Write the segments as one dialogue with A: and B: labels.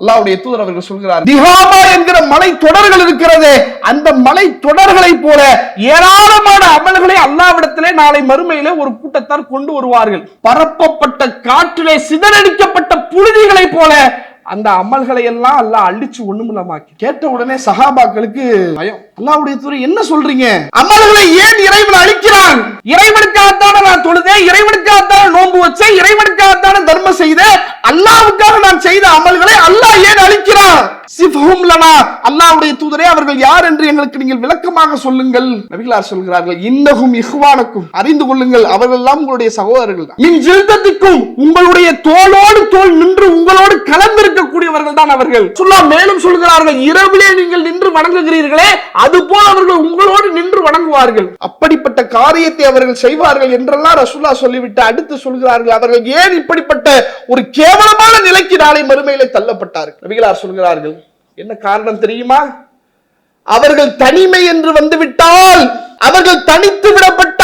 A: அல்லாஹ்வுடைய தூதர் அவர்கள் சொல்கிறார் திகாமா என்கிற மலை தொடர்கள் இருக்கிறதே அந்த மலை தொடர்களை போல ஏராளமான அமல்களை அல்லாவிடத்திலே நாளை மறுமையிலே ஒரு கூட்டத்தார் கொண்டு வருவார்கள். பரப்பப்பட்ட காற்றிலே சிதறடிக்கப்பட்ட புழுதிகளை போல அந்த அமல்களை எல்லாம் அல்லாஹ் அழிச்சு ஒண்ணுமில்லமாக்கி கேட்ட உடனே சஹாபாக்களுக்கு பயம். அல்லாவுடைய துறை என்ன சொல்றீங்க? அமல்களை ஏன் இறைவன் அழிக்கிறான்? இறைவனுக்காகத்தான நான் தொழுதேன் இறைவனுக்காகத்தான நோன்பு வச்சேன் இறைவனுக்காகத்தான தர்மம் செய்தேன். அல்லாவுக்காக நான் செய்த அமல்களை அல்லாஹ் ஏன் அழிக்கிறான் சிஃபஹும் லனா அல்லாஹ்வுடைய தூதரே அவர்கள் யார் என்று எங்களுக்கு நீங்கள் விளக்கமாக சொல்லுங்கள். நபிகளார் சொல்கிறார்கள் இன்னகும் இஹ்வானக்கும். அறிந்து கொள்ளுங்கள் அவர்கள் எல்லாம் உங்களுடைய சகோதரர்கள் தான். மின் ஜில்தத்திற்கும் உங்களுடைய தோளோடு தோல் நின்று உங்களோடு கலந்திருக்கக்கூடியவர்கள் தான் அவர்கள். சொல்லா மேலும் சொல்கிறார்கள் இரவிலே நீங்கள் நின்று வணங்குகிறீர்களே அதுபோல் அவர்கள் உங்களோடு நின்று வணங்குவார்கள். அப்படிப்பட்ட காரியத்தை அவர்கள் செய்வார்கள் என்றெல்லாம் ரசுல்லா சொல்லிவிட்டு அடுத்து சொல்கிறார்கள். அவர்கள் ஏன் இப்படிப்பட்ட ஒரு கேவலமான நிலைக்கு நாளை மறுமையிலே தள்ளப்பட்டார்கள்? நபிகளார் சொல்கிறார்கள் என்ன காரணம் தெரியுமா? அவர்கள் தனிமை என்று வந்துவிட்டால் அவர்கள் தனித்து விடப்பட்ட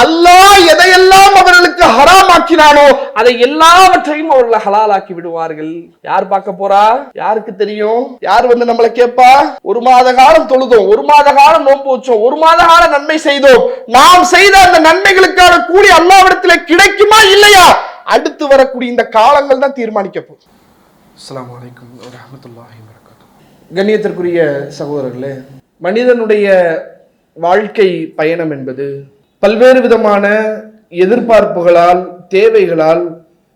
A: அல்லாஹ் எதையெல்லாம் அவர்களுக்கு ஹராமாக்கினானோ அதை எல்லாவற்றையும் அவர்கள் ஹலாலாக்கி விடுவார்கள். யார் பார்க்க போறா? யாருக்கு தெரியும்? யார் வந்து நம்மளை கேட்பா? ஒரு மாத காலம் தொழுதோம் ஒரு மாத காலம் நோன்பு வச்சோம் ஒரு மாத காலம் நன்மை செய்தோம். நாம் செய்த அந்த நன்மைகளுக்கான கூலி அல்லாவிடத்தில் கிடைக்குமா இல்லையா? அடுத்து வரக்கூடிய இந்த காலங்கள் தான் தீர்மானிக்க போகுது. அலைக்கும் வரஹ்மத்துல்லாஹி வபரகாத்துஹு. கண்ணியத்திற்குரிய சகோதரர்களே மனிதனுடைய வாழ்க்கை பயணம் என்பது பல்வேறு விதமான எதிர்பார்ப்புகளால் தேவைகளால்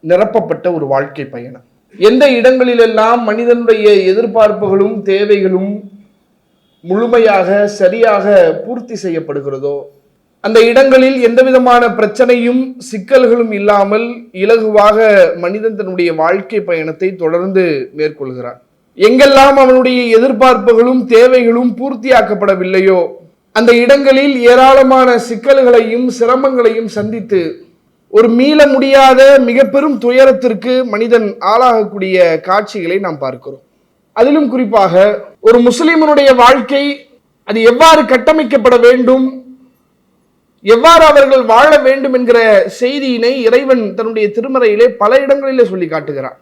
A: நிரப்பப்பட்ட ஒரு வாழ்க்கை பயணம். எந்த இடங்களிலெல்லாம் மனிதனுடைய எதிர்பார்ப்புகளும் தேவைகளும் முழுமையாக சரியாக பூர்த்தி செய்யப்படுகிறதோ அந்த இடங்களில் எந்த விதமான பிரச்சனையும் சிக்கல்களும் இல்லாமல் இலகுவாக மனிதன் தன்னுடைய வாழ்க்கை பயணத்தை தொடர்ந்து மேற்கொள்கிறான். எங்கெல்லாம் அவனுடைய எதிர்பார்ப்புகளும் தேவைகளும் பூர்த்தியாக்கப்படவில்லையோ அந்த இடங்களில் ஏராளமான சிக்கல்களையும் சிரமங்களையும் சந்தித்து ஒரு மீள முடியாத மிக பெரும் துயரத்திற்கு மனிதன் ஆளாகக்கூடிய காட்சிகளை நாம் பார்க்கிறோம். அதிலும் குறிப்பாக ஒரு முஸ்லிமனுடைய வாழ்க்கை அது எவ்வாறு கட்டமைக்கப்பட வேண்டும் எவ்வாறு அவர்கள் வாழ வேண்டும் என்கிற செய்தியினை இறைவன் தன்னுடைய திருமறையிலே பல இடங்களிலே சொல்லி காட்டுகிறான்.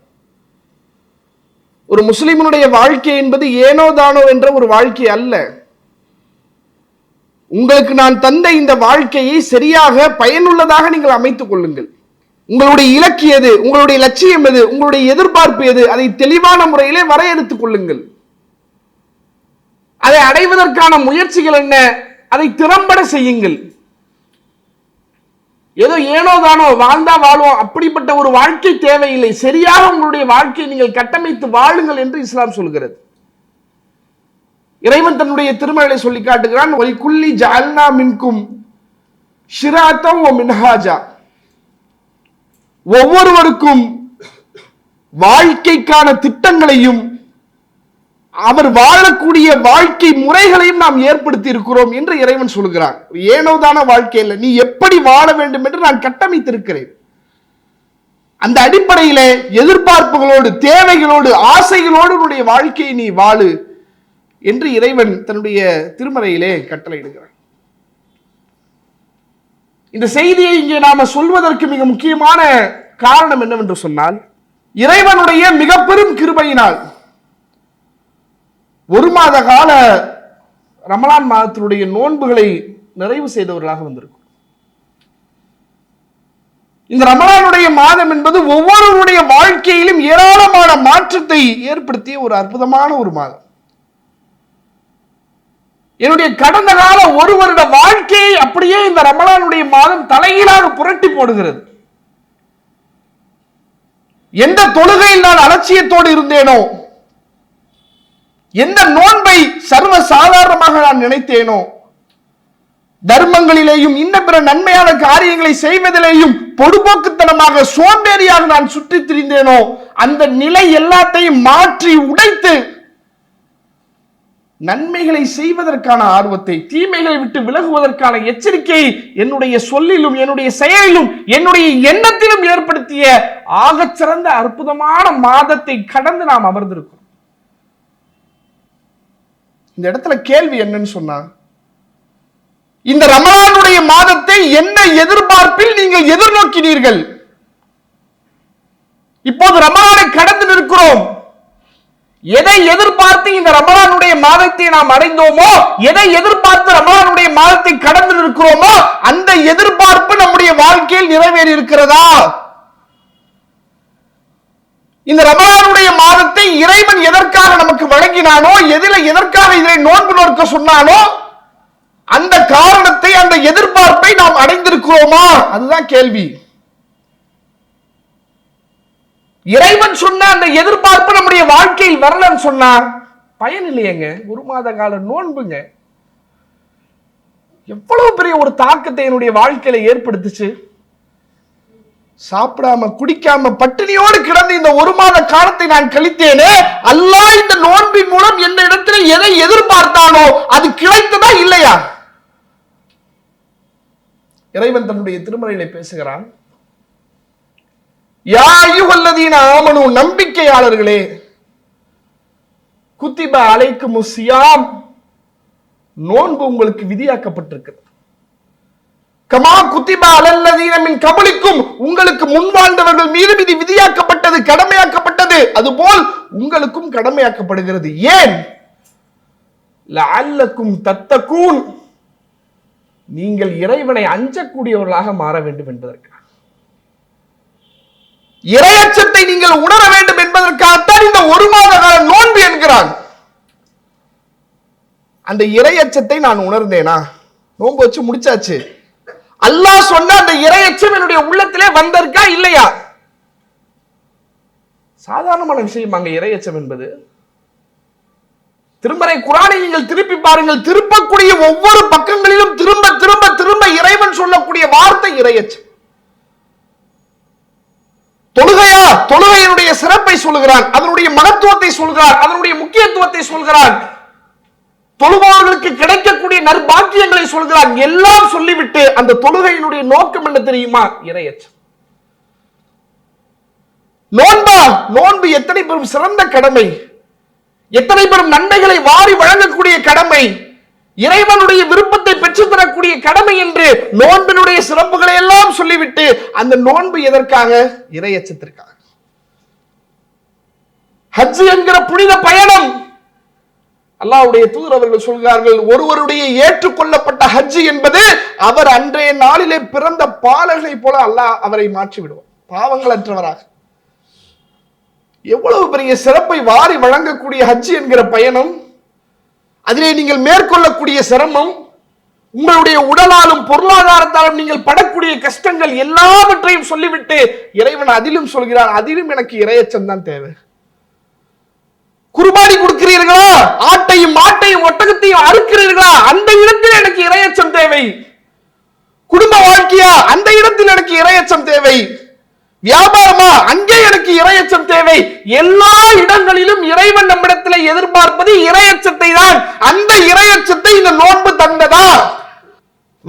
A: ஒரு முஸ்லிமனுடைய வாழ்க்கை என்பது ஏனோ தானோ என்ற ஒரு வாழ்க்கை அல்ல. உங்களுக்கு நான் தந்த இந்த வாழ்க்கையை சரியாக பயனுள்ளதாக நீங்கள் அமைத்துக் கொள்ளுங்கள். உங்களுடைய இலக்கு எது? உங்களுடைய லட்சியம் எது? உங்களுடைய எதிர்பார்ப்பு எது? அதை தெளிவான முறையிலே வரையறுத்துக் கொள்ளுங்கள். அதை அடைவதற்கான முயற்சிகள் என்ன? அதை திறம்பட செய்யுங்கள். ஏதோ ஏனோ தானோ வாழ்ந்தா வாழ்வோம். அப்படிப்பட்ட ஒரு வாழ்க்கை தேவையில்லை. சரியாக உங்களுடைய வாழ்க்கையை நீங்கள் கட்டமைத்து வாழுங்கள் என்று இஸ்லாம் சொல்கிறது. இறைவன் தன்னுடைய திருமலை சொல்லி காட்டுகிறான் ஒய் குல்லி ஜால்னா மின்கும் ஷிராத்தம் ஓ மின்ஹாஜா. ஒவ்வொருவருக்கும் வாழ்க்கைக்கான திட்டங்களையும் அவர் வாழக்கூடிய வாழ்க்கை முறைகளையும் நாம் ஏற்படுத்தி இருக்கிறோம் என்று இறைவன் சொல்கிறான். ஏனோதான வாழ்க்கை இல்லை நீ எப்படி வாழ வேண்டும் என்று நான் கட்டமைத்திருக்கிறேன். அந்த அடிப்படையிலே எதிர்பார்ப்புகளோடு தேவைகளோடு ஆசைகளோடு உன்னுடைய வாழ்க்கையை நீ வாழு. என்று இறைவன் தன்னுடைய திருமறையிலே கட்டளையிடுகிறான். இந்த செய்தியை இங்கே நாம சொல்வதற்கு மிக முக்கியமான காரணம் என்னவென்று சொன்னால் இறைவனுடைய மிக பெரும் கிருபையினால் ஒரு மாத கால ரமலான் மாதத்தினுடைய நோன்புகளை நிறைவு செய்தவர்களாக வந்திருக்கும் இந்த ரமலானுடைய மாதம் என்பது ஒவ்வொருவருடைய வாழ்க்கையிலும் ஏராளமான மாற்றத்தை ஏற்படுத்திய ஒரு அற்புதமான ஒரு மாதம். என்னுடைய கடந்த கால ஒரு வருட வாழ்க்கையை அப்படியே இந்த ரமலானுடைய மாதம் தலைகீழாக புரட்டி போடுகிறது. எந்த தொழுகையில் நான் அலட்சியத்தோடு இருந்தேனோ எந்த நோன்பை சர்வ சாதாரணமாக நான் நினைத்தேனோ தர்மங்களிலேயும் இன்ன பிற நன்மையான காரியங்களை செய்வதிலேயும் பொடுபோக்குத்தனமாக சோம்பேறியாக நான் சுற்றித் திரிந்தேனோ அந்த நிலை எல்லாத்தையும் மாற்றி உடைத்து நன்மைகளை செய்வதற்கான ஆர்வத்தை தீமைகளை விட்டு விலகுவதற்கான எச்சரிக்கையை என்னுடைய சொல்லிலும் என்னுடைய செயலிலும் என்னுடைய எண்ணத்திலும் ஏற்படுத்திய ஆகச்சிறந்த அற்புதமான மாதத்தை கடந்து நாம் அமர்ந்திருக்கோம் இந்த இடத்துல கேள்வி என்னன்னு சொன்னா இந்த ரமலானுடைய மாதத்தை என்ன எதிர்பார்ப்பில் நீங்கள் எதிர்நோக்கினீர்கள்? இப்போது ரமலானை கடந்து நிற்கிறோம். எதை எதிர்பார்த்து இந்த ரமலானுடைய மாதத்தை நாம் அடைந்தோமோ எதை எதிர்பார்த்து ரமலானுடைய மாதத்தை கடந்து இருக்கிறோமோ அந்த எதிர்பார்ப்பு நம்முடைய வாழ்க்கையில் நிறைவேறி இருக்கிறதா? இந்த ரமலானுடைய மாதத்தை இறைவன் எதற்காக நமக்கு வழங்கினானோ எதில எதற்காக இதை நோன்பு நோக்க சொன்னானோ அந்த காரணத்தை அந்த எதிர்பார்ப்பை நாம் அடைந்திருக்கிறோமா? அதுதான் கேள்வி. இறைவன் சொன்ன அந்த எதிர்பார்ப்பு நம்முடைய வாழ்க்கையில் வரலன்னு சொன்னா பயன் இல்லையேங்க. ஒரு மாத கால நோன்புங்க. எவ்வளவு பெரிய ஒரு தாக்கத்தை என்னுடைய வாழ்க்கையில ஏற்படுத்துச்சு. சாப்பிடாம குடிக்காம பட்டினியோடு கிடந்து இந்த ஒரு மாத காலத்தை நான் கழித்தேனே அல்லாஹ் இந்த நோன்பின் மூலம் என்ன இடத்துல எதை எதிர்பார்த்தானோ அது கிடைத்ததா இல்லையா? இறைவன் தன்னுடைய திருமறையில பேசுகிறான். யா ஆமனு நம்பிக்கையாளர்களே குத்திப அலைக்கு முசியாம் நோன்பு உங்களுக்கு விதியாக்கப்பட்டிருக்கிறது. கமா குத்திப அலல்லதீனமின் கபலிக்கும் உங்களுக்கு முன் வாழ்ந்தவர்கள் மீது விதி விதியாக்கப்பட்டது கடமையாக்கப்பட்டது. அதுபோல் உங்களுக்கும் கடமையாக்கப்படுகிறது. ஏன்? லஅல்லக்கும் தத்தக்கூன் நீங்கள் இறைவனை அஞ்சக்கூடியவர்களாக மாற வேண்டும் என்பதற்காக. இரையச்சத்தை நீங்கள் உணர வேண்டும் என்பதற்காகத்தான் இந்த ஒரு மாத கால நோன்பு என்கிறான். அந்த இரையச்சத்தை நான் உணர்ந்தேனா? நோன்பு வச்சு முடிச்சாச்சு. அல்லாஹ் சொன்ன அந்த இரையச்சம் என்னுடைய உள்ளத்திலே வந்திருக்கா இல்லையா? சாதாரணமான விஷயம் அங்க இரையச்சம் என்பது. திருமறை குரானை நீங்கள் திருப்பி பாருங்கள். திருப்பக்கூடிய ஒவ்வொரு பக்கங்களிலும் திரும்ப திரும்ப திரும்ப இறைவன் சொல்லக்கூடிய வார்த்தை இரையச்சம். தொழுகையா? தொழுகையினுடைய சிறப்பை சொல்லுகிறான் அதனுடைய மகத்துவத்தை சொல்கிறான் அதனுடைய முக்கியத்துவத்தை சொல்கிறான் தொழுபவர்களுக்கு கிடைக்கக்கூடிய நற்பாக்கியங்களை சொல்கிறான் எல்லாம் சொல்லிவிட்டு அந்த தொழுகையினுடைய நோக்கம் என்ன தெரியுமா? இரையச்சம். நோன்பா? நோன்பு எத்தனை பெரும் சிறந்த கடமை. எத்தனை பெரும் நன்மைகளை வாரி வழங்கக்கூடிய கடமை. இறைவனுடைய விருப்பத்தை பெற்றுத்தரக்கூடிய கடமை என்று நோன்பினுடைய சிறப்புகளை எல்லாம் சொல்லிவிட்டு அந்த நோன்பு எதற்காக? இறையச்சத்திற்காக ஹஜ் என்கிற புனித பயணம். அல்லாவுடைய தூதர் அவர்கள் சொல்கிறார்கள் ஒருவருடைய ஏற்றுக்கொள்ளப்பட்ட ஹஜ் என்பது அவர் அன்றைய நாளிலே பிறந்த பாலர்களை போல அல்லாஹ் அவரை மாற்றி விடுவார் பாவங்களற்றவராக. எவ்வளவு பெரிய சிறப்பை வாரி வழங்கக்கூடிய ஹஜ் என்கிற பயணம்? அதிலே நீங்கள் மேற்கொள்ளக்கூடிய சிரமம் உங்களுடைய உடலாலும் பொருளாதாரத்தாலும் நீங்கள் படக்கூடிய கஷ்டங்கள் எல்லாவற்றையும் சொல்லிவிட்டு இறைவன் அதிலும் சொல்கிறார் அதிலும் எனக்கு இரையச்சம் தான் தேவை. குருபாடி கொடுக்கிறீர்களா? ஆட்டையும் மாட்டையும் ஒட்டகத்தையும் அறுக்கிறீர்களா? அந்த இடத்தில் எனக்கு இரையச்சம் தேவை. குடும்ப வாழ்க்கையா? அந்த இடத்தில் எனக்கு இரையச்சம் தேவை. வியாபாரமா? அங்கே எனக்கு இரையச்சம் தேவை. எல்லா இடங்களிலும் இறைவன் நம்மிடத்தில் எதிர்பார்ப்பது இரையச்சத்தை தான். அந்த இரையச்சத்தை இந்த நோன்பு தந்ததா?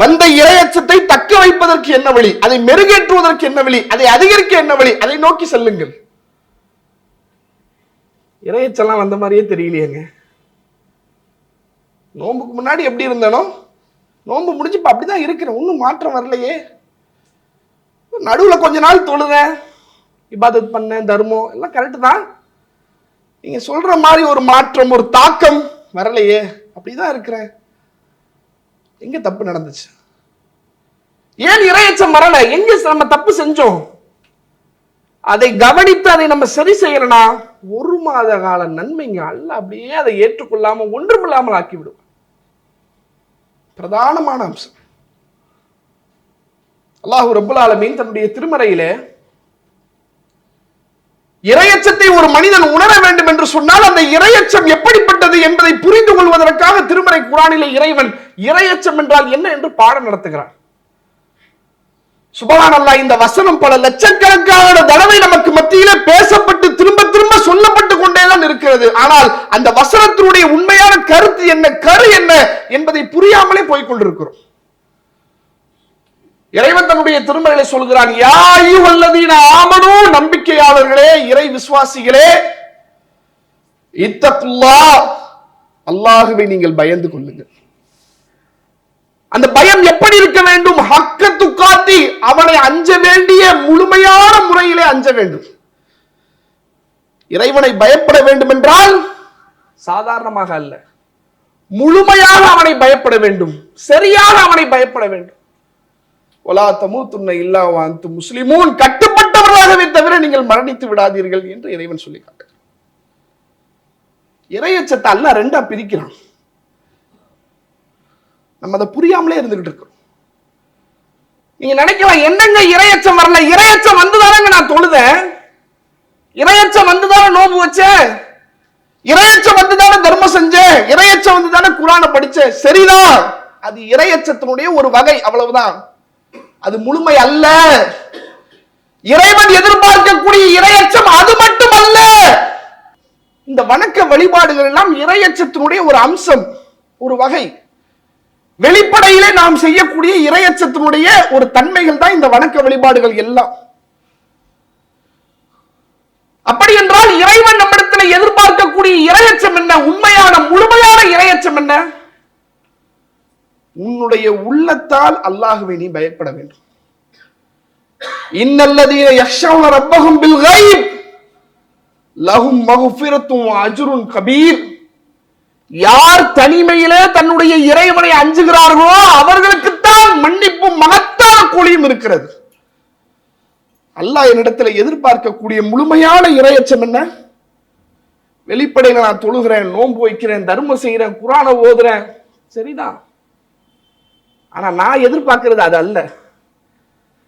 A: வந்த இரையச்சத்தை தக்க வைப்பதற்கு என்ன வழி? அதை மெருகேற்றுவதற்கு என்ன வழி? அதை அதிகரிக்க என்ன வழி? அதை நோக்கி செல்லுங்கள். இரையச்செல்லாம் வந்த மாதிரியே தெரியலையேங்க. நோன்புக்கு முன்னாடி எப்படி இருந்தனோ? நோன்பு முடிஞ்சு இப்ப அப்படிதான் இருக்கிறேன். ஒன்றும் மாற்றம் வரலையே. நடுவுல கொஞ்ச நாள் தொழுதேன். இபாதத் பண்ணேன் தர்மம் எல்லாம் கரெக்டு தான். நீங்க சொல்ற மாதிரி ஒரு மாற்றம் ஒரு தாக்கம் வரலையே. அப்படிதான் இருக்கிறேன். எங்கே தப்பு நடந்துச்சு? ஏன் இரையச்சம் வரல? எங்க நம்ம தப்பு செஞ்சோம்? அதை கவனித்து அதை நம்ம சரி செய்யலனா ஒரு மாத கால நன்மைங்க அல்ல. அப்படியே அதை ஏற்றுக்கொள்ளாம ஒன்றுமில்லாமல் ஆக்கிவிடும். பிரதானமான அம்சம். அல்லாஹு ரப்புல் ஆலமீன் தன்னுடைய திருமறையிலே இரையச்சத்தை ஒரு மனிதன் உணர வேண்டும் என்று சொன்னால் அந்த இரையச்சம் எப்படிப்பட்டது என்பதை புரிந்து கொள்வதற்காக திருமறை குரானிலே இறைவன் இரையச்சம் என்றால் என்ன என்று பாடம் நடத்துகிறான். சுபகான் அல்லாஹ் இந்த வசனம் பல லட்சக்கணக்கான தடவை நமக்கு மத்தியிலே பேசப்பட்டு திரும்ப திரும்ப சொல்லப்பட்டு கொண்டேதான் இருக்கிறது. ஆனால் அந்த வசனத்தினுடைய உண்மையான கருத்து என்ன கரு என்ன என்பதை புரியாமலே போய்கொண்டிருக்கிறோம் இறைவன் தன்னுடைய திருமறையில சொல்கிறான் யா வல்லதீன ஆமனும் நம்பிக்கையாளர்களே இறை விசுவாசிகளே இத்தக்குல்லா அல்லாஹுவை நீங்கள் பயந்து கொள்ளுங்கள். அந்த பயம் எப்படி இருக்க வேண்டும்? ஹக்க துக்காத்தி அவனை அஞ்ச வேண்டிய முழுமையான முறையிலே அஞ்ச வேண்டும். இறைவனை பயப்பட வேண்டும் என்றால் சாதாரணமாக அல்ல முழுமையாக அவனை பயப்பட வேண்டும் சரியாக அவனை பயப்பட வேண்டும். ஒலா தமூத்துன்ன இல்லா வாந்து முஸ்லிமூன். கட்டுப்பட்டவர்களாகவே தவிர நீங்கள் மரணித்து விடாதீர்கள் என்று இறைவன் சொல்லி காட்டுகிறார் இறையச்சத்தை அல்ல ரெண்டா பிரிக்கிறான். நம்ம அதை புரியாமலே இருந்துகிட்டு இருக்கிறோம் நீங்க நினைக்கலாம் என்னங்க இரையச்சம் வரல? இரையச்சம் வந்துதானங்க நான் தொழுதேன்? இரையச்சம் வந்துதானே நோம்பு வச்சேன் இரையச்சம் வந்துதானே தர்மம் செஞ்சேன் இரையச்சம் வந்துதானே குரானை படிச்சேன் சரிதான். அது இரையச்சத்தினுடைய ஒரு வகை அவ்வளவுதான். அது முழுமை அல்ல. இறைவன் எதிர்பார்க்கக்கூடிய இரையச்சம் அது மட்டும் அல்ல இந்த வணக்க வழிபாடுகள் எல்லாம் இரையச்சத்தினுடைய ஒரு அம்சம் ஒரு வகை. வெளிப்படையிலே நாம் செய்யக்கூடிய இரையச்சத்தினுடைய ஒரு தன்மைகள் தான் இந்த வணக்க வழிபாடுகள் எல்லாம். அப்படி என்றால் இறைவன் நம்மிடத்தில் எதிர்பார்க்கக்கூடிய இரையச்சம் என்ன? உண்மையான முழுமையான இரையச்சம் என்ன? உன்னுடைய உள்ளத்தால் அல்லாஹுவை நீ பயப்பட வேண்டும். இன்னல்லதீன யக்ஷவுன ரப்பஹும் பில் கைப் லஹும் மகுஃபிரத்தும் அஜ்ருன் கபீர். யார் தனிமையிலே தன்னுடைய இறைவனை அஞ்சுகிறார்களோ அவர்களுக்குத்தான் மன்னிப்பும் மகத்தான கூலியும் இருக்கிறது. அல்லாஹ் என்னிடத்துல எதிர்பார்க்கக்கூடிய முழுமையான இரையச்சம் என்ன? வெளிப்படையில நான் தொழுகிறேன் நோன்பு வைக்கிறேன் தர்மம் செய்கிறேன் குரானை ஓதுறேன். சரிதான். ஆனா நான் எதிர்பார்க்கிறது அது அல்ல.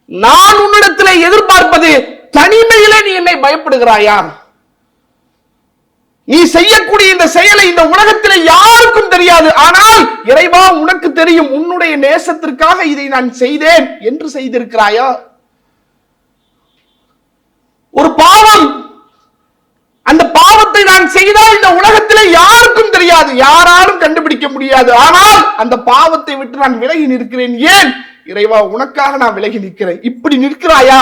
A: நான் உன்னிடத்தில் எதிர்பார்ப்பது தனிமையிலே நீ என்னை பயப்படுகிறாயா? நீ செய்யக்கூடிய இந்த செயலை இந்த உலகத்தில் யாருக்கும் தெரியாது. ஆனால் இறைவா உனக்கு தெரியும் உன்னுடைய நேசத்திற்காக இதை நான் செய்தேன் என்று செய்திருக்கிறாயா? ஒரு பாவம் செய்தால் இந்த உலகத்தில் யாருக்கும் தெரியாது யாராலும் கண்டுபிடிக்க முடியாது. ஆனால் அந்த பாவத்தை விட்டு நான் விலகி நிற்கிறேன். ஏன்? இறைவா உனக்காக நான் விலகி நிற்கிறேன். இப்படி நிற்கிறாயா?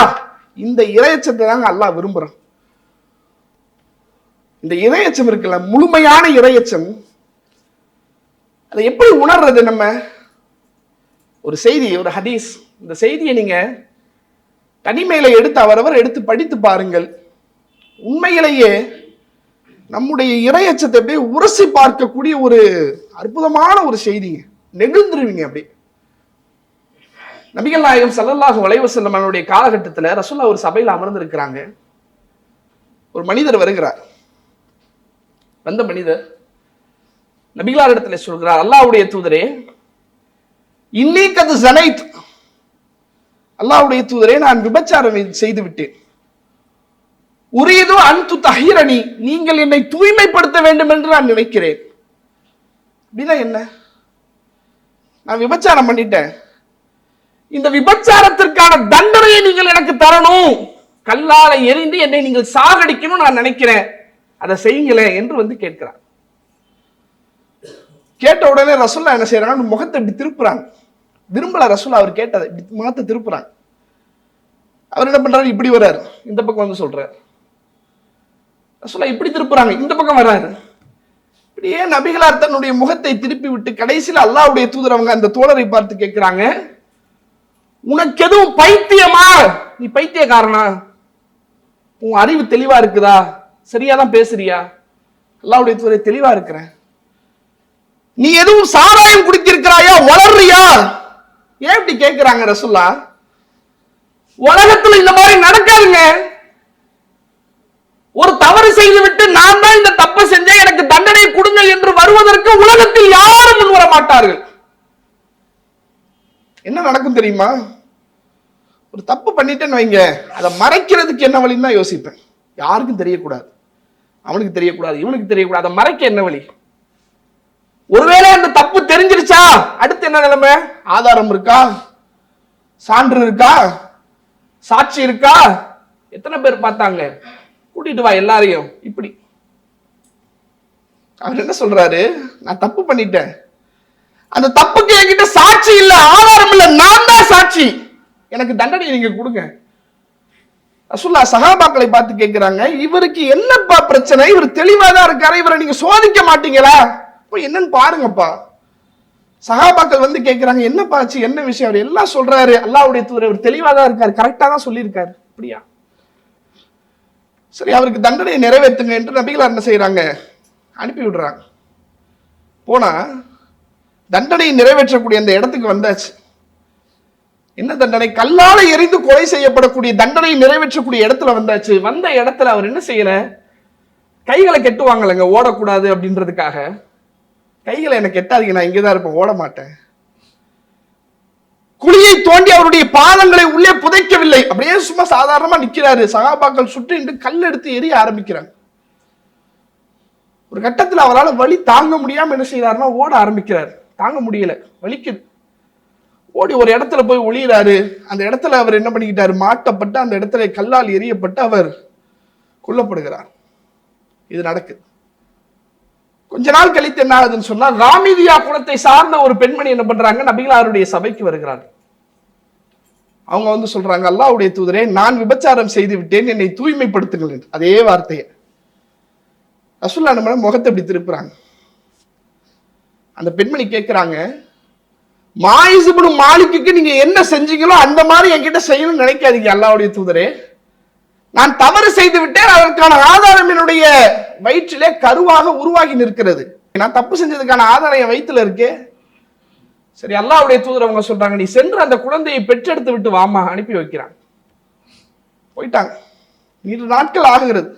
A: இந்த இறையச்சத்தை தாங்க அல்லாஹ் விரும்புறான். இந்த இறையச்சம் இருக்குல்ல முழுமையான இறையச்சம். அதை எப்படி உணர்றது நம்ம? ஒரு செய்தி ஒரு ஹதீஸ். இந்த செய்தியை நீங்க தனிமையில எடுத்து அவரவர் எடுத்து படித்து பாருங்கள். உண்மையிலேயே நம்முடைய இறையச்சத்தை அப்படியே உரசி பார்க்கக்கூடிய ஒரு அற்புதமான ஒரு செய்திங்க. நெகிழ்ந்துருவீங்க அப்படி நபிகள் நாயகம் ஸல்லல்லாஹு அலைஹி வஸல்லம் காலகட்டத்தில் ரசோல்லா ஒரு சபையில் அமர்ந்திருக்கிறாங்க. ஒரு மனிதர் வருகிறார். வந்த மனிதர் நபிகளார் இடத்துல சொல்கிறார் அல்லாவுடைய தூதரே அது ஜனைத். அல்லாஹ்வுடைய தூதரே நான் விபச்சாரம் செய்து விட்டேன் உரியதோ அன்து தஹீரணி நீங்கள் என்னை தூய்மைப்படுத்த வேண்டும் என்று நான் நினைக்கிறேன். அப்படின்னா என்ன? நான் விபச்சாரம் பண்ணிட்டேன். இந்த விபச்சாரத்திற்கான தண்டனையை நீங்கள் எனக்கு தரணும். கல்லால எரிந்து என்னை நீங்கள் சாகடிக்கணும் நான் நினைக்கிறேன். அதை செய்யுங்களேன் என்று வந்து கேட்கிறான் கேட்ட உடனே ரசுல்லா என்ன செய்யறாங்க முகத்தை இப்படி திருப்புறாங்க. விரும்பல ரசுல்லா அவர் கேட்டதை இப்படி முகத்தை திருப்புறாங்க. அவர் என்ன பண்றாரு? இப்படி வர்றாரு. இந்த பக்கம் வந்து சொல்றாரு. ரசுல்லா இப்படி திருப்புறாங்க. இந்த பக்கம் வர்றாரு இப்படியே நபிகளார் தன்னுடைய முகத்தை திருப்பி விட்டு கடைசியில் அல்லாவுடைய தூதர் அவங்க அந்த தோழரை பார்த்து கேட்கிறாங்க உனக்கு எதுவும் பைத்தியமா? நீ பைத்தியக்காரனா? உன் அறிவு தெளிவா இருக்குதா? சரியா தான் பேசுறியா? அல்லாவுடைய தூதரை தெளிவா இருக்கிறேன். நீ எதுவும் சாராயம் குடித்திருக்கிறாயா? வளர்றியா? ஏன் இப்படி கேட்கிறாங்க ரசுல்லா உலகத்துல இந்த மாதிரி நடக்காதுங்க. ஒரு தவறு செய்துவிட்டு நான் தான் இந்த தப்பை செஞ்சேன் எனக்கு தண்டனை கொடுங்க என்று வருவதற்கு உலகத்தில் யாரும் முன் வர மாட்டார்கள். என்ன நடக்கும் தெரியுமா? ஒரு தப்பு பண்ணிட்டேன்னு வைங்க. அதை மறைக்கிறதுக்கு என்ன வழின்னு தான் யோசிப்பேன். யாருக்கும் தெரியக்கூடாது. அவனுக்கு தெரியக்கூடாது இவனுக்கு தெரியக்கூடாது. அதை மறைக்க என்ன வழி? ஒருவேளை அந்த தப்பு தெரிஞ்சிருச்சா? அடுத்து என்ன நிலைமை? ஆதாரம் இருக்கா? சான்று இருக்கா? சாட்சி இருக்கா? எத்தனை பேர் பார்த்தாங்க? கூட்டிட்டு வா எல்லாரையும். இப்படி. அவர் என்ன சொல்றாரு? நான் தப்பு பண்ணிட்டேன். அந்த தப்புக்கு என்கிட்ட சாட்சி இல்ல ஆதாரம் இல்ல நான் தான் சாட்சி. எனக்கு தண்டனை நீங்க கொடுங்க. ரசுல்லா சகாபாக்களை பார்த்து கேட்கிறாங்க இவருக்கு என்னப்பா பிரச்சனை? இவர் தெளிவாக தான் இருக்காரு இவரை நீங்க சோதிக்க மாட்டீங்களா? போய் என்னன்னு பாருங்கப்பா. சகாபாக்கள் வந்து கேட்கிறாங்க என்னப்பா ஆச்சு என்ன விஷயம்? அவர் எல்லாம் சொல்றாரு அல்லாவுடைய தூர் இவர் தெளிவாக தான் இருக்காரு கரெக்டாக தான் சொல்லியிருக்காரு. அப்படியா? சரி அவருக்கு தண்டனையை நிறைவேற்றுங்க என்று நபிகளார் என்ன செய்கிறாங்க அனுப்பி விடுறாங்க. போனால் தண்டனையை நிறைவேற்றக்கூடிய அந்த இடத்துக்கு வந்தாச்சு. என்ன தண்டனை? கல்லால் எரிந்து கொலை செய்யப்படக்கூடிய தண்டனை நிறைவேற்றக்கூடிய இடத்துல வந்தாச்சு. வந்த இடத்துல அவர் என்ன செய்யல? கைகளை கெட்டுவாங்கல்லங்க ஓடக்கூடாது அப்படின்றதுக்காக. கைகளை எனக்கு கெட்டாதீங்க நான் இங்கே தான் இருப்பேன் ஓட மாட்டேன் குழியை தோண்டி அவருடைய பாதங்களை உள்ளே புதைக்கவில்லை. அப்படியே சும்மா சாதாரணமா நிக்கிறாரு. சகாபாக்கள் சுட்டு நின்று கல் எடுத்து எரிய ஆரம்பிக்கிறாங்க. ஒரு கட்டத்தில் அவரால் வலி தாங்க முடியாம என்ன செய்யறாருன்னா ஓட ஆரம்பிக்கிறார். தாங்க முடியல. வலிக்குது. ஓடி ஒரு இடத்துல போய் ஒளியிறாரு. அந்த இடத்துல அவர் என்ன பண்ணிக்கிட்டாரு? மாட்டப்பட்டு அந்த இடத்துல கல்லால் எரியப்பட்டு அவர் கொல்லப்படுகிறார். இது நடக்குது. கொஞ்ச நாள் கழித்து என்ன ஆகுதுன்னு சொன்னால் ராமிதியா குலத்தை சார்ந்த ஒரு பெண்மணி என்ன பண்றாங்க? நபிகளாருடைய சபைக்கு வருகிறாங்க அவங்க வந்து சொல்றாங்க அல்லாவுடைய தூதரே நான் விபச்சாரம் செய்து விட்டேன் என்னை தூய்மைப்படுத்துங்கள் என்று. அதே வார்த்தையை. ரசுல்லா நம்ம முகத்தை இப்படி திருப்புறாங்க. அந்த பெண்மணி கேட்கிறாங்க மாயிசுபடும் மாலிக்குக்கு நீங்க என்ன செஞ்சீங்களோ அந்த மாதிரி என்கிட்ட செய்யணும்னு நினைக்காதீங்க அல்லாவுடைய தூதரே. நான் தவறு செய்து விட்டேன் அதற்கான ஆதாரம் என்னுடைய வயிற்றிலே கருவாக உருவாகி நிற்கிறது. நான் தப்பு செஞ்சதுக்கான ஆதாரம் என் வயிற்றுல இருக்கே. சரி அல்லாவுடைய தூதர் அவங்க சொல்றாங்க நீ சென்று அந்த குழந்தையை பெற்றெடுத்து விட்டு வாமா அனுப்பி வைக்கிறான். போயிட்டாங்க. இரு நாட்கள் ஆகுகிறது.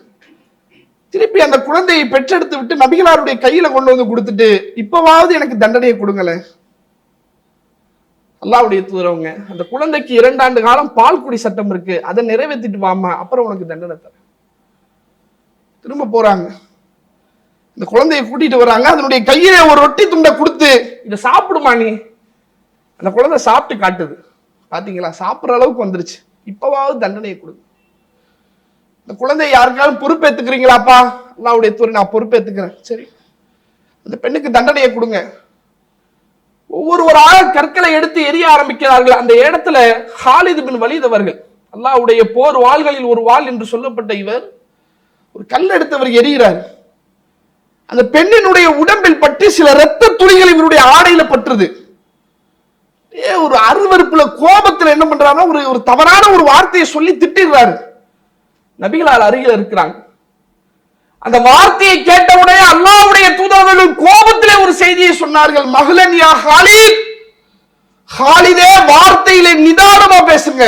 A: திருப்பி அந்த குழந்தையை பெற்றெடுத்து விட்டு நபிகளாருடைய கையில கொண்டு வந்து கொடுத்துட்டு இப்பவாவது எனக்கு தண்டனையை கொடுங்களேன். அல்லாவுடைய தூதரவங்க அந்த குழந்தைக்கு இரண்டாண்டு காலம் பால் குடி சட்டம் இருக்கு அதை நிறைவேற்றிட்டு வாமா அப்புறம் உனக்கு தண்டனை தரேன். திரும்ப போறாங்க. இந்த குழந்தையை கூட்டிட்டு வராங்க அதனுடைய கையில ஒரு ரொட்டி துண்டை கொடுத்து இதை சாப்பிடுமா நீ? அந்த குழந்தை சாப்பிட்டு காட்டுது. பாத்தீங்களா? சாப்பிட்ற அளவுக்கு வந்துருச்சு. இப்பவாவது தண்டனையை கொடு. இந்த குழந்தையை யாருக்காலும் பொறுப்பேத்துக்கிறீங்களாப்பா? அல்லாவுடைய தூரை நான் பொறுப்பேத்துக்கிறேன். சரி. அந்த பெண்ணுக்கு தண்டனையை கொடுங்க. ஒவ்வொருவராக கற்களை எடுத்து எரிய ஆரம்பிக்கிறார்கள். அந்த இடத்துல ஹாலிது பின் வலித் அவர்கள் அல்லாஹ்வுடைய போர் வாள்களில் ஒரு வாள் என்று சொல்லப்பட்ட இவர் ஒரு கல் எடுத்தவர் எரிகிறார். அந்த பெண்ணினுடைய உடம்பில் பற்றி சில இரத்த துளிகள் இவருடைய ஆடையில பற்றுது ஏ ஒரு அருவறுப்புல கோபத்துல என்ன பண்றாருன்னா ஒரு ஒரு தவறான ஒரு வார்த்தையை சொல்லி திட்டிடுறாரு. நபிகளால் அருகில் இருக்கிறாங்க. அந்த வார்த்தையை கேட்டவுடனே அல்லாவுடைய தூதர்கள் கோபத்திலே ஒரு செய்தியை சொன்னார்கள். மகளன் யா ஹாலித்? ஹாலிதே வார்த்தையிலே நிதானமா பேசுங்க.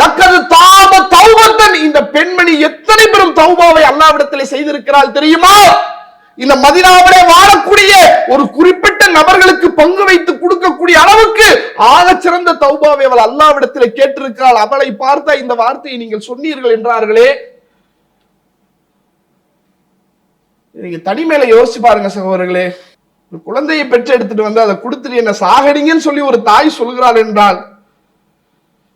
A: லக்கது தாப தௌபத்தன். இந்த பெண்மணி எத்தனை பெரும் தௌபாவை அல்லாவிடத்திலே செய்திருக்கிறாள் தெரியுமா? இந்த மதினாவிலே வாழக்கூடிய ஒரு குறிப்பிட்ட நபர்களுக்கு பங்கு வைத்து கொடுக்கக்கூடிய அளவுக்கு ஆக சிறந்த தௌபாவை அவள் அல்லாவிடத்திலே கேட்டிருக்கிறாள். அவளை பார்த்த இந்த வார்த்தையை நீங்கள் சொன்னீர்கள் என்றார்களே. நீங்க தனிமையில யோசிச்சு பாருங்க சகோதரர்களே. ஒரு குழந்தையை பெற்று எடுத்துட்டு வந்து அதை கொடுத்துட்டு என்ன சாகடிங்கன்னு சொல்லி ஒரு தாய் சொல்கிறாள் என்றால்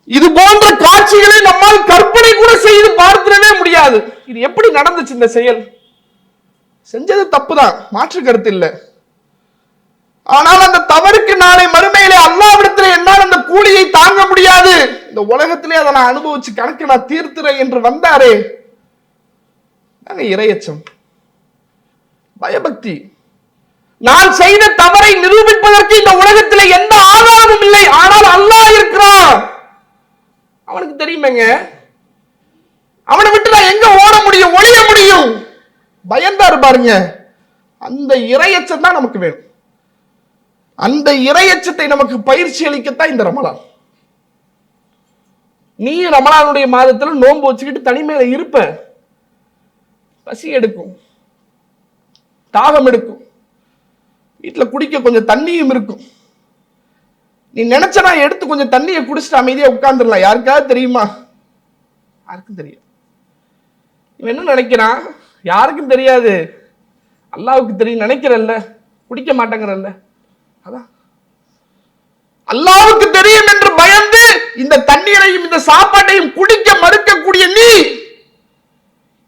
A: இது போன்ற காட்சிகளை நம்மால் கற்பனை கூட செய்து பார்த்திடவே முடியாது. இது எப்படி நடந்துச்சு இந்த செயல்? செஞ்சது தப்புதான். மாற்று கருத்து இல்லை. ஆனால் அந்த தவறுக்கு நாளை மறுமையிலே அல்லாவிடத்திலே என்னால் அந்த கூலியை தாங்க முடியாது. இந்த உலகத்திலே அதை நான் அனுபவிச்சு கணக்கு நான் தீர்த்துறேன் என்று வந்தாரே. நாங்க இரையச்சம் பயபக்தி. நான் செய்த தவறை நிரூபிப்பதற்கு இந்த உலகத்தில் எந்த ஆதாரமும் இல்லை. ஆனால் அல்லாஹ் இருக்கிறான் அவனுக்கு தெரியுமேங்க. அவனை விட்டு நான் எங்க ஓட முடியும் ஒளிய முடியும்? பயந்தாரு பாருங்க. அந்த இரையச்சம் தான் நமக்கு வேணும். அந்த இரையச்சத்தை நமக்கு பயிற்சி அளிக்கத்தான் இந்த ரமலான். நீ ரமலானுடைய மாதத்துல நோன்பு வச்சுக்கிட்டு தனிமையில இருப்ப. பசி எடுக்கும். தாகம் எடுக்கும். வீட்டுல குடிக்க கொஞ்சம் தண்ணியும் இருக்கும். நீ நினைச்சனா எடுத்து கொஞ்சம் தண்ணியை குடிச்சிட்டு அமைதியா உட்கார்ந்துடலாம். யாருக்காவது தெரியுமா? யாருக்கும் தெரியும் இவன் என்ன நினைக்கிறான்? யாருக்கும் தெரியாது. அல்லாவுக்கு தெரியும் நினைக்கிறல்ல. குடிக்க மாட்டேங்கிறல்ல. அதான். அல்லாவுக்கு தெரியும் என்று பயந்து இந்த தண்ணீரையும் இந்த சாப்பாட்டையும் குடிக்க மறுக்கக்கூடிய நீ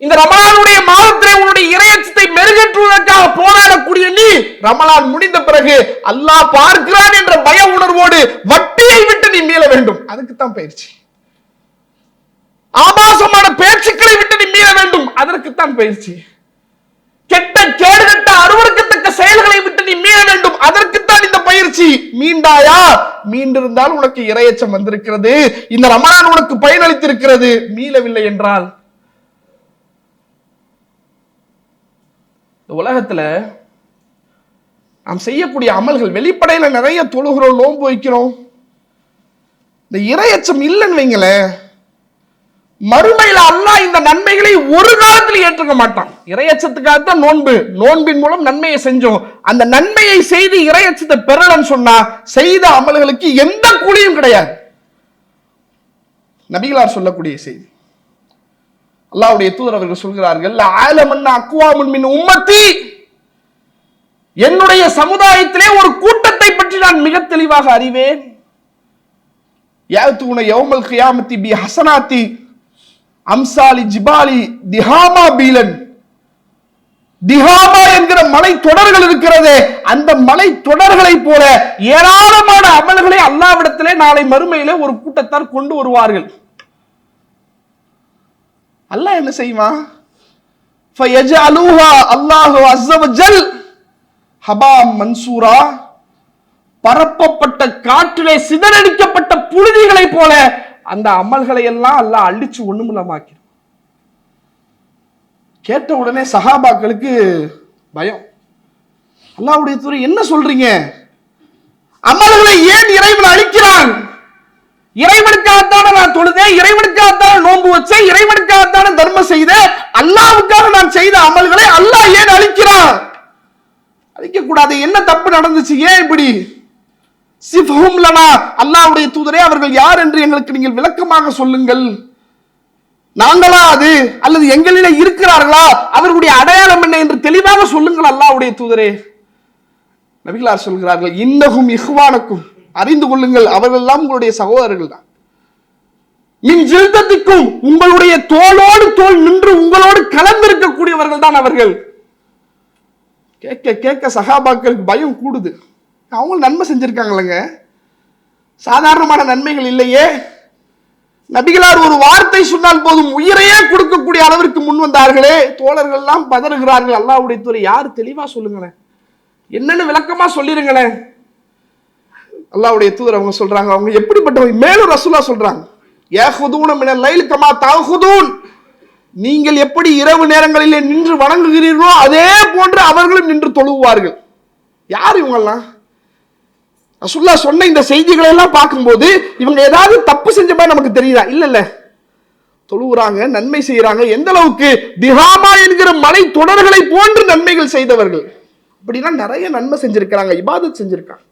A: இந்த ரமலானுடைய மாதத்திலே உன்னுடைய இறையச்சத்தை மெருகேற்றுவதற்காக போராடக்கூடிய நீ ரமலான் முடிந்த பிறகு அல்லாஹ் பார்க்கிறான் என்ற பய உணர்வோடு வட்டியை விட்டு நீ மீள வேண்டும். அதுக்குத்தான் பயிற்சி. ஆபாசமான பேச்சுக்களை விட்டு நீ மீள வேண்டும். அதற்குத்தான் பயிற்சி. கெட்ட கேடுகட்ட அருவருக்கத்தக்க செயல்களை விட்டு நீ மீள வேண்டும். அதற்குத்தான் இந்த பயிற்சி. மீண்டாயா? மீண்டிருந்தால் உனக்கு இரையச்சம் வந்திருக்கிறது. இந்த ரமலான் உனக்கு பயனளித்திருக்கிறது. மீளவில்லை என்றால் இந்த உலகத்துல நாம் செய்யக்கூடிய அமல்கள் வெளிப்படையில நிறைய தொழுகிறோம் நோன்பு வைக்கிறோம். இந்த இரையச்சம் இல்லைன்னு வைங்களேன். மறுமையில அல்லாஹ் இந்த நன்மைகளை ஒரு காலத்தில் ஏற்றுக்க மாட்டான். இரையச்சத்துக்காக தான் நோன்பு. நோன்பின் மூலம் நன்மையை செஞ்சோம். அந்த நன்மையை செய்து இரையச்சத்தை பெறலன்னு சொன்னா செய்த அமல்களுக்கு எந்த கூலியும் கிடையாது. நபிகளார் சொல்லக்கூடிய செய்தி. அல்லாவுடைய தூதர் அவர்கள் சொல்கிறார்கள் ஆலமன்ன அக்குவாமுன் மின் உம்மத்தி. என்னுடைய சமுதாயத்திலே ஒரு கூட்டத்தை பற்றி நான் மிக தெளிவாக அறிவேன். யாத்துன யௌமல் கியாமத்தி பி ஹசனாத்தி அம்சாலி ஜிபாலி திஹாமா பீலன். திஹாமா என்கிற மலை தொடர்கள் இருக்கிறதே அந்த மலை தொடர்களை போல ஏராளமான அமல்களை அல்லாவிடத்திலே நாளை மறுமையிலே ஒரு கூட்டத்தார் கொண்டு வருவார்கள். அல்லாஹ் என்ன செய்வான்? அலூஹா அல்லாஹு அஸ்ஸ ஹபா மன்சூரா பரப்பப்பட்ட காற்றிலே சிதறடிக்கப்பட்ட புழுதிகளைப் போல அந்த அமல்களை எல்லாம் அல்லாஹ் அழிச்சு ஒண்ணுமில்லமாக்கி கேட்ட உடனே சஹாபாக்களுக்கு பயம். அல்லாவுடைய துறை என்ன சொல்றீங்க? அமல்களை ஏன் இறைவன் அழிக்கிறான்? இறைவனுக்காகத்தான நான் தொழுதேன். இறைவனுக்காகத்தான நோன்பு வச்சேன். இறைவனுக்காகத்தான தர்மம் செய்தேன். அல்லாவுக்காக நான் செய்த அமல்களை அல்லாஹ் ஏன் அழிக்கிறான் அழிக்க கூடாது என்ன தப்பு நடந்துச்சு? ஏன் இப்படி? சிஃபும் லனா. அல்லாவுடைய தூதரே அவர்கள் யார் என்று எங்களுக்கு நீங்கள் விளக்கமாக சொல்லுங்கள். நாங்களா அது? அல்லது எங்களிலே இருக்கிறார்களா? அவர்களுடைய அடையாளம் என்ன என்று தெளிவாக சொல்லுங்கள் அல்லாவுடைய தூதரே. நபிகளார் சொல்கிறார்கள் இன்னகும் இஹ்வானக்கும். அறிந்து கொள்ளுங்கள் அவர்கள் எல்லாம் உங்களுடைய சகோதரர்கள் தான் மின் ஜில்தத்திற்கும் உங்களுடைய தோளோடு தோல் நின்று உங்களோடு கலந்திருக்கக்கூடியவர்கள் தான் அவர்கள். கேட்க கேட்க சகாபாக்களுக்கு பயம் கூடுது. அவங்க நன்மை செஞ்சிருக்காங்களங்க. சாதாரணமான நன்மைகள் இல்லையே. நபிகளார் ஒரு வார்த்தை சொன்னால் போதும் உயிரையே கொடுக்கக்கூடிய அளவிற்கு முன் வந்தார்களே. தோழர்கள் எல்லாம் பதறுகிறார்கள். அல்லாவுடைய துறை யார் தெளிவா சொல்லுங்களேன். என்னன்னு விளக்கமா சொல்லிருங்களேன். அல்லாவுடைய தூதர் அவங்க சொல்றாங்க அவங்க எப்படிப்பட்டவங்க? மேலும் ரசூலா சொல்றாங்க ஏஹுதூனம் என லைல் கமா நீங்கள் எப்படி இரவு நேரங்களிலே நின்று வணங்குகிறீர்களோ அதே போன்று அவர்களும் நின்று தொழுவார்கள். யார் இவங்கெல்லாம்? ரசுல்லா சொன்ன இந்த செய்திகளை எல்லாம் பார்க்கும்போது இவங்க ஏதாவது தப்பு செஞ்ச மாதிரி நமக்கு தெரியுதா? இல்ல இல்ல. தொழுகிறாங்க நன்மை செய்கிறாங்க எந்த அளவுக்கு? திஹாமா என்கிற மலை தொடர்களை போன்று நன்மைகள் செய்தவர்கள். அப்படின்னா நிறைய நன்மை செஞ்சிருக்கிறாங்க இபாதத் செஞ்சிருக்காங்க.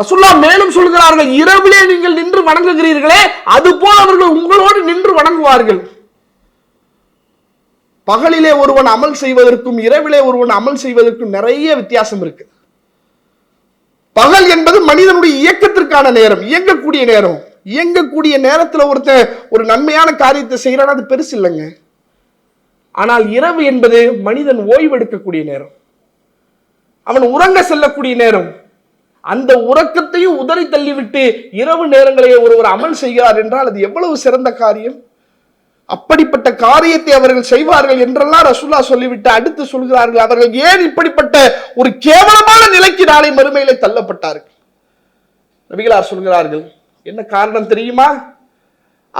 A: ரசுல்லா மேலும் சொல்கிறார்கள் இரவிலே நீங்கள் நின்று வணங்குகிறீர்களே அது போல் அவர்கள் உங்களோடு நின்று வணங்குவார்கள். பகலிலே ஒருவன் அமல் செய்வதற்கும் இரவிலே ஒருவன் அமல் செய்வதற்கும் நிறைய வித்தியாசம் இருக்கு. பகல் என்பது மனிதனுடைய இயக்கத்திற்கான நேரம் இயங்கக்கூடிய நேரம். இயங்கக்கூடிய நேரத்துல ஒருத்தன் ஒரு நன்மையான காரியத்தை செய்கிறான் அது பெருசு இல்லைங்க. ஆனால் இரவு என்பது மனிதன் ஓய்வெடுக்கக்கூடிய நேரம். அவன் உறங்க செல்லக்கூடிய நேரம். அந்த உறக்கத்தையும் உதறி தள்ளிவிட்டு இரவு நேரங்களிலே ஒருவர் அமல் செய்கிறார் என்றால் அது எவ்வளவு சிறந்த காரியம்? அப்படிப்பட்ட காரியத்தை அவர்கள் செய்வார்கள் என்றெல்லாம் ரசுல்லா சொல்லிவிட்டு அடுத்து சொல்கிறார்கள். அவர்கள் ஏன் இப்படிப்பட்ட ஒரு கேவலமான நிலைக்கு நாளை மறுமையிலே தள்ளப்பட்டார்கள்? நபிகளார் சொல்கிறார்கள் என்ன காரணம் தெரியுமா?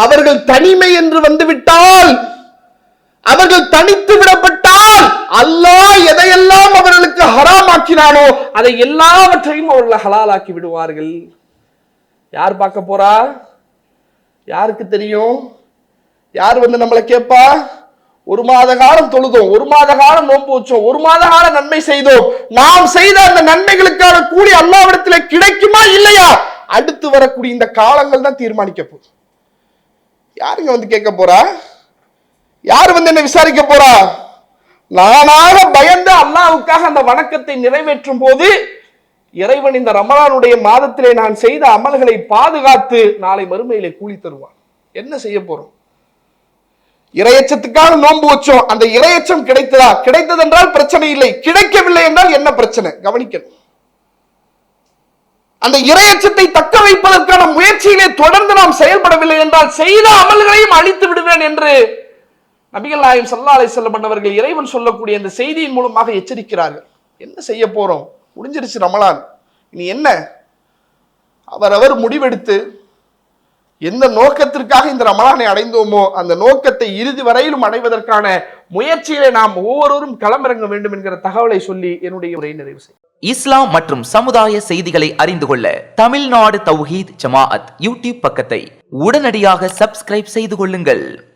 A: அவர்கள் தனிமை என்று வந்துவிட்டால் அவர்கள் தனித்து விடப்பட்ட அல்லாஹ் எதையெல்லாம் அவர்களுக்கு ஹராமாக்கினானோ அதை எல்லாவற்றையும் அவர்களை ஹலாலாக்கி விடுவார்கள். யார் பார்க்க போறா? யாருக்கு தெரியும்? யார் வந்து நம்மளை கேட்பா ஒரு மாத காலம் தொழுதோம் ஒரு மாத காலம் நோன்பு வச்சோம் ஒரு மாத காலம் நன்மை செய்தோம். நாம் செய்த அந்த நன்மைகளுக்கான கூலி அல்லாவிடத்துல கிடைக்குமா இல்லையா? அடுத்து வரக்கூடிய இந்த காலங்கள் தான் தீர்மானிக்க போகுது. யாருங்க வந்து கேட்க போறா? யார் வந்து என்ன விசாரிக்க போறா? நானாக பயந்து அல்லாவுக்காக அந்த வணக்கத்தை நிறைவேற்றும் போது இறைவன் இந்த ரமலானுடைய மாதத்திலே நான் செய்த அமல்களை பாதுகாத்து நாளை மறுமையிலே கூலி தருவான். என்ன செய்ய போறோம்? இரையச்சத்துக்காக நோன்பு வச்சோம். அந்த இரையச்சம் கிடைத்ததா? கிடைத்தது என்றால் பிரச்சனை இல்லை. கிடைக்கவில்லை என்றால் என்ன பிரச்சனை? கவனிக்கணும். அந்த இரையச்சத்தை தக்க வைப்பதற்கான முயற்சியிலே தொடர்ந்து நாம் செயல்படவில்லை என்றால் செய்த அமல்களையும் அழித்து விடுவேன் என்று நபிகள் நாயம் சல்லா அலை செல்லப்பட்டவர்கள் இறைவன் சொல்லக்கூடிய இந்த செய்தியின் மூலமாக எச்சரிக்கிறார்கள். என்ன செய்ய போறோம்? முடிஞ்சிருச்சு ரமலான். இனி என்ன? அவரவர் முடிவெடுத்து எந்த நோக்கத்திற்காக இந்த ரமலானை அடைந்தோமோ அந்த நோக்கத்தை இறுதி வரையிலும் அடைவதற்கான முயற்சியிலே நாம் ஒவ்வொருவரும் களமிறங்க வேண்டும் என்கிற தகவலை சொல்லி என்னுடைய உரை நிறைவு செய்ய
B: இஸ்லாம் மற்றும் சமுதாய செய்திகளை அறிந்து கொள்ள தமிழ்நாடு தௌஹீத் ஜமாஅத் யூடியூப் பக்கத்தை உடனடியாக சப்ஸ்கிரைப் செய்து கொள்ளுங்கள்.